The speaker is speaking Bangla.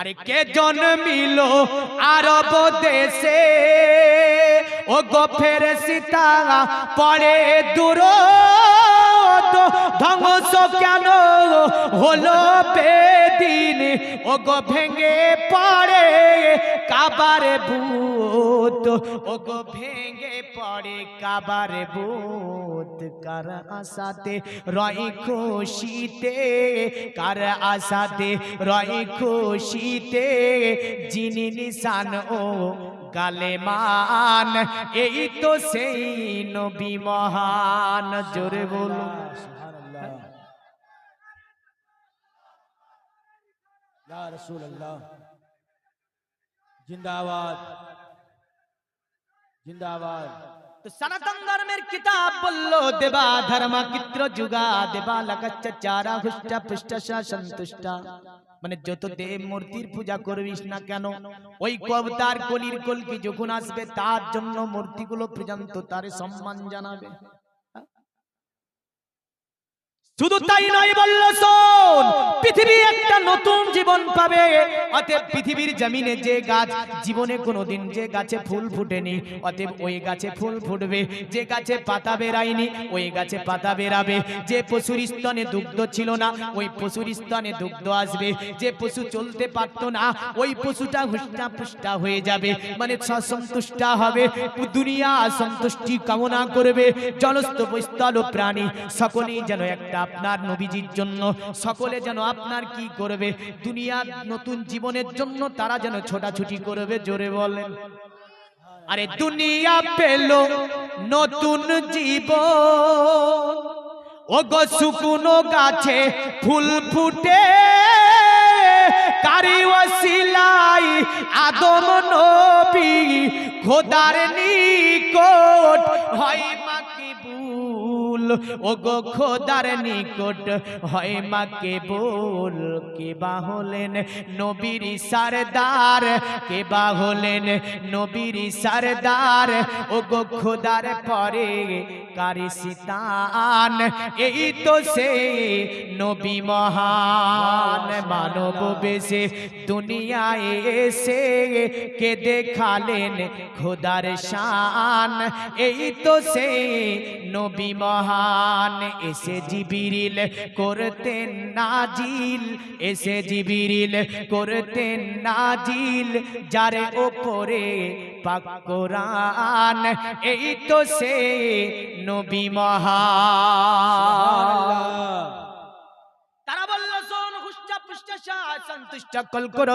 আরে কে জন্মিল আরব দেশে। ও গো ফের সীতা পড়ে দূর ধ্বংস কেন হলো বেদিন? ও গো ভেঙে পড়ে কাবার ভূত। ও গো ভেঙে পড়ে কাবার ভূত। কার আশাতে রয় খুশিতে? কার আশাতে রয় খুশিতে? যিনি নিশান ও গালে মান, এই তো সেই নবী মহান। জোরে বলুন। রাসূলুল্লাহ। জিন্দাবাদ। জিন্দাবাদ। সনাতন ধর্মের কিতাব বলল, দেবা ধর্ম কিত্র যুগা, দেবা লাগাচ্ছ চারা হুষ্টা পুষ্টা সন্তুষ্টা। মানে যত দেব মূর্তির পূজা করবিস না কেন, ওই কবতার কলির কলকি যখন আসবে, তার জন্য মূর্তিগুলো পর্যন্ত তার সম্মান জানাবে। শুধু তাই নয় বলল, শোন, পৃথিবী একটা নতুন জীবন পাবে। অতএব পৃথিবীর জমিনে যে গাছ, জীবনে কোনোদিন যে গাছে ফুল ফুটেনি, অতএব ওই গাছে ফুল ফুটবে। যে গাছে পাতা বেরায়নি, ওই গাছে পাতা বেরাবে। যে পশুর স্তনে দুগ্ধ ছিল না, ওই পশুর স্তনে দুগ্ধ আসবে। যে পশু চলতে পারতো না, ওই পশুটা হুষ্টা পুষ্টা হয়ে যাবে। মানে সন্তুষ্টা হবে। দুনিয়া সন্তুষ্টি কামনা করবে। জলস্থ বৈস্থল প্রাণী সকলেই যেন একটা আপনার নবীজির জন্য। সকলে যেন আপনার কি করবে? দুনিয়া নতুন জীবনের জন্য তারা যেন ছোটাছুটি করবে, জোরে বলেন। আরে দুনিয়া পেল নতুন জীবন। ও গো শুকনো গাছে ফুল ফুটে কারি ওসিলাই আদম নবী, খোদার নিকট হয় ও গো খোদার নিকট হয় মাকিবুল কে বা হলেন নবীর সরদার, কে বা হলেন নবীর সরদার ও গো খোদার পরে কারি সিতান? এই তো সে নবী মহান মানব বেশে, দুনিয়ায় এসে কে দেখালেন খোদার শান? এই তো সে নবী মহান এসে জিবিরিল করতেন নাজিল এসে জিবিরিল করতেন নাজিল যার ওপরে পাক কোরআন এই তো সে নবী মহান তারা বলল শোন হুষ্টা পুষ্টা সন্তুষ্ট কল করো